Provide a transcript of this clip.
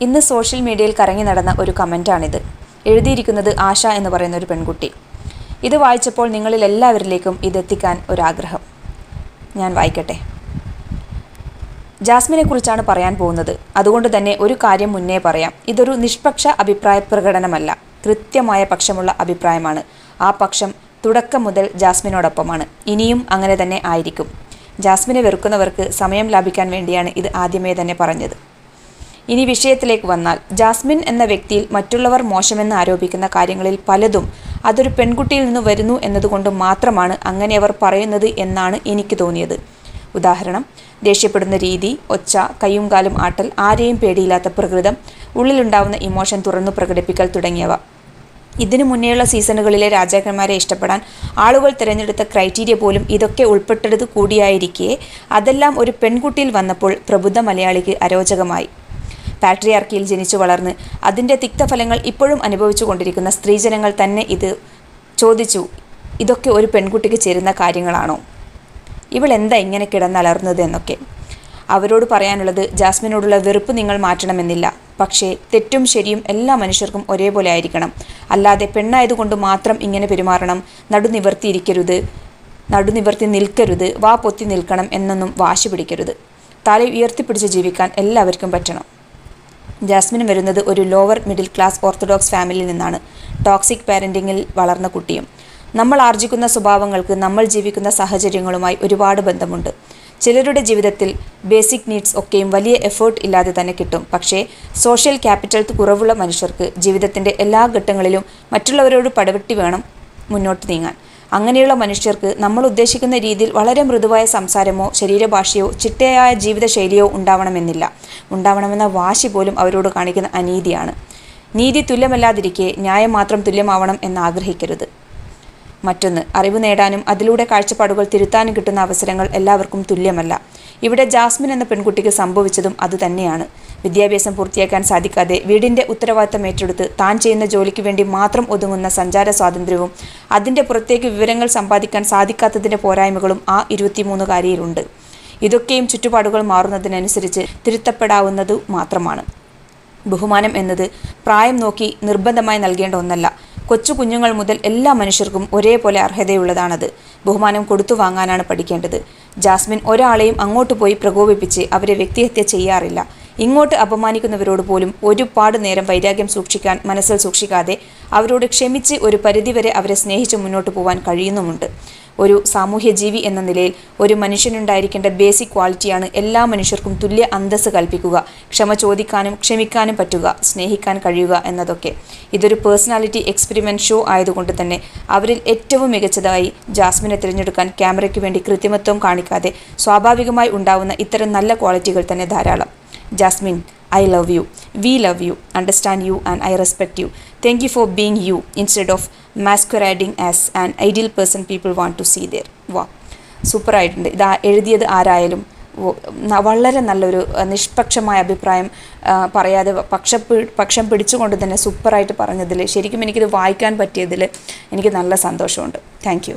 ഇന്ന് സോഷ്യൽ മീഡിയയിൽ കറങ്ങി നടന്ന ഒരു കമന്റാണിത് എഴുതിയിരിക്കുന്നത് ആശ എന്ന് പറയുന്ന ഒരു പെൺകുട്ടി. ഇത് വായിച്ചപ്പോൾ നിങ്ങളിൽ എല്ലാവരിലേക്കും ഇതെത്തിക്കാൻ ഒരാഗ്രഹം. ഞാൻ വായിക്കട്ടെ. ജാസ്മിനെ കുറിച്ചാണ് പറയാൻ പോകുന്നത്. അതുകൊണ്ട് തന്നെ ഒരു കാര്യം മുന്നേ പറയാം. ഇതൊരു നിഷ്പക്ഷ അഭിപ്രായ പ്രകടനമല്ല. കൃത്യമായ പക്ഷമുള്ള അഭിപ്രായമാണ്. ആ പക്ഷം തുടക്കം മുതൽ ജാസ്മിനോടൊപ്പമാണ്. ഇനിയും അങ്ങനെ തന്നെ ആയിരിക്കും. ജാസ്മിനെ വെറുക്കുന്നവർക്ക് സമയം ലാഭിക്കാൻ വേണ്ടിയാണ് ഇത് ആദ്യമേ തന്നെ പറഞ്ഞത്. ഇനി വിഷയത്തിലേക്ക് വന്നാൽ ജാസ്മിൻ എന്ന വ്യക്തിയിൽ മറ്റുള്ളവർ മോശമെന്ന് ആരോപിക്കുന്ന കാര്യങ്ങളിൽ പലതും അതൊരു പെൺകുട്ടിയിൽ നിന്ന് വരുന്നു എന്നതുകൊണ്ട് മാത്രമാണ് അങ്ങനെ അവർ പറയുന്നത് എന്നാണ് എനിക്ക് തോന്നിയത്. ഉദാഹരണം ദേഷ്യപ്പെടുന്ന രീതി ഒച്ച കയ്യും കാലും ആട്ടൽ ആരെയും പേടിയില്ലാത്ത പ്രകൃതം ഉള്ളിലുണ്ടാവുന്ന ഇമോഷൻ തുറന്നു പ്രകടിപ്പിക്കൽ തുടങ്ങിയവ. ഇതിനു മുന്നേയുള്ള സീസണുകളിലെ രാജാക്കന്മാരെ ഇഷ്ടപ്പെടാൻ ആളുകൾ തിരഞ്ഞെടുത്ത ക്രൈറ്റീരിയ പോലും ഇതൊക്കെ ഉൾപ്പെട്ടത് കൂടിയായിരിക്കെ അതെല്ലാം ഒരു പെൺകുട്ടിയിൽ വന്നപ്പോൾ പ്രബുദ്ധ മലയാളിക്ക് അരോചകമായി. പാട്രിയാർക്കിയിൽ ജനിച്ചു വളർന്ന്. അതിന്റെ തിക്തഫലങ്ങൾ ഇപ്പോഴും അനുഭവിച്ചു കൊണ്ടിരിക്കുന്ന സ്ത്രീജനങ്ങൾ തന്നെ ഇത് ചോദിച്ചു. ഇതൊക്കെ ഒരു പെൺകുട്ടിക്ക് ചേരുന്ന കാര്യങ്ങളാണോ? ഇവൾ എന്താ ഇങ്ങനെ കിടന്നലർന്നത് എന്നൊക്കെ. അവരോട് പറയാനുള്ളത് ജാസ്മിനോടുള്ള വെറുപ്പ് നിങ്ങൾ മാറ്റണമെന്നില്ല. പക്ഷേ തെറ്റും ശരിയും എല്ലാ മനുഷ്യർക്കും ഒരേപോലെ ആയിരിക്കണം. അല്ലാതെ പെണ്ണായതുകൊണ്ട് മാത്രം ഇങ്ങനെ പെരുമാറണം നടുനിവർത്തിയിരിക്കരുത് നടുനിവർത്തി നിൽക്കരുത് വാ പൊത്തി നിൽക്കണം എന്നൊന്നും വാശി പിടിക്കരുത്. തല ഉയർത്തിപ്പിടിച്ച് ജീവിക്കാൻ എല്ലാവർക്കും പറ്റണം. ജാസ്മിൻ വരുന്നത് ഒരു ലോവർ മിഡിൽ ക്ലാസ് ഓർത്തഡോക്സ് ഫാമിലിയിൽ നിന്നാണ്. ടോക്സിക് പാരന്റിങ്ങിൽ വളർന്ന കുട്ടിയും. നമ്മൾ ആർജിക്കുന്ന സ്വഭാവങ്ങൾക്ക് നമ്മൾ ജീവിക്കുന്ന സാഹചര്യങ്ങളുമായി ഒരുപാട് ബന്ധമുണ്ട്. ചിലരുടെ ജീവിതത്തിൽ ബേസിക് നീഡ്സ് ഒക്കെയും വലിയ എഫേർട്ട് ഇല്ലാതെ തന്നെ കിട്ടും. പക്ഷേ സോഷ്യൽ ക്യാപിറ്റൽ കുറവുള്ള മനുഷ്യർക്ക് ജീവിതത്തിന്റെ എല്ലാ ഘട്ടങ്ങളിലും മറ്റുള്ളവരോട് പടവെട്ടി വേണം മുന്നോട്ട് നീങ്ങാൻ. അങ്ങനെയുള്ള മനുഷ്യർക്ക് നമ്മൾ ഉദ്ദേശിക്കുന്ന രീതിയിൽ വളരെ മൃദുവായ സംസാരമോ ശരീരഭാഷയോ ചിട്ടയായ ജീവിതശൈലിയോ ഉണ്ടാവണമെന്നില്ല. ഉണ്ടാവണമെന്ന വാശി പോലും അവരോട് കാണിക്കുന്ന അനീതിയാണ്. നീതി തുല്യമല്ലാതിരിക്കെ ന്യായം മാത്രം തുല്യമാവണം എന്ന് ആഗ്രഹിക്കരുത് മറ്റൊന്ന് അറിവ് നേടാനും അതിലൂടെ കാഴ്ചപ്പാടുകൾ തിരുത്താനും കിട്ടുന്ന അവസരങ്ങൾ എല്ലാവർക്കും തുല്യമല്ല. ഇവിടെ ജാസ്മിൻ എന്ന പെൺകുട്ടിക്ക് സംഭവിച്ചതും അതുതന്നെയാണ് വിദ്യാഭ്യാസം പൂർത്തിയാക്കാൻ സാധിക്കാതെ വീടിന്റെ ഉത്തരവാദിത്തം ഏറ്റെടുത്ത് താൻ ചെയ്യുന്ന ജോലിക്ക് വേണ്ടി മാത്രം ഒതുങ്ങുന്ന സഞ്ചാര സ്വാതന്ത്ര്യവും അതിന്റെ പുറത്തേക്ക് വിവരങ്ങൾ സമ്പാദിക്കാൻ സാധിക്കാത്തതിന്റെ പോരായ്മകളും ആ ഇരുപത്തിമൂന്നുകാരിയിലുണ്ട്. ഇതൊക്കെയും ചുറ്റുപാടുകൾ മാറുന്നതിനനുസരിച്ച് തിരുത്തപ്പെടാവുന്നതു മാത്രമാണ്. ബഹുമാനം എന്നത് പ്രായം നോക്കി നിർബന്ധമായി നൽകേണ്ട ഒന്നല്ല. കൊച്ചു കുഞ്ഞുങ്ങൾ മുതൽ എല്ലാ മനുഷ്യർക്കും ഒരേപോലെ അർഹതയുള്ളതാണത്. ബഹുമാനം കൊടുത്തു വാങ്ങാനാണ് പഠിക്കേണ്ടത്. ജാസ്മിൻ ഒരാളെയും അങ്ങോട്ട് പോയി പ്രകോപിപ്പിച്ച് അവരെ വ്യക്തിഹത്യ ചെയ്യാറില്ല. ഇങ്ങോട്ട് അപമാനിക്കുന്നവരോട് പോലും ഒരുപാട് നേരം വൈരാഗ്യം സൂക്ഷിക്കാൻ മനസ്സിൽ സൂക്ഷിക്കാതെ അവരോട് ക്ഷമിച്ച് ഒരു പരിധിവരെ അവരെ സ്നേഹിച്ച് മുന്നോട്ട് പോകാൻ കഴിയുന്നുമുണ്ട്. ഒരു സാമൂഹ്യ ജീവി എന്ന നിലയിൽ ഒരു മനുഷ്യനുണ്ടായിരിക്കേണ്ട ബേസിക് ക്വാളിറ്റിയാണ് എല്ലാ മനുഷ്യർക്കും തുല്യ അന്തസ്സ് കൽപ്പിക്കുക ക്ഷമ ചോദിക്കാനും ക്ഷമിക്കാനും പറ്റുക സ്നേഹിക്കാൻ കഴിയുക എന്നതൊക്കെ. ഇതൊരു പേഴ്സണാലിറ്റി എക്സ്പെരിമെന്റ് ഷോ ആയതുകൊണ്ട് തന്നെ അവരിൽ ഏറ്റവും മികച്ചതായി ജാസ്മിനെ തിരഞ്ഞെടുക്കാൻ ക്യാമറയ്ക്ക് വേണ്ടി കൃത്രിമത്വം കാണിക്കാതെ സ്വാഭാവികമായി ഉണ്ടാവുന്ന ഇത്തരം നല്ല ക്വാളിറ്റികൾ തന്നെ ധാരാളം. Jasmine, I love you. We love you, understand you, and I respect you. Thank you for being you instead of masquerading as an ideal person people want to see there. വാ സൂപ്പറായിട്ടുണ്ട് ഇത് എഴുതിയത് ആരായാലും വളരെ നല്ലൊരു നിഷ്പക്ഷമായ അഭിപ്രായം പറയാതെ പക്ഷ പക്ഷം പിടിച്ചുകൊണ്ട് തന്നെ സൂപ്പറായിട്ട് പറഞ്ഞതിൽ ശരിക്കും എനിക്കിത് വായിക്കാൻ പറ്റിയതിൽ എനിക്ക് നല്ല സന്തോഷമുണ്ട് താങ്ക്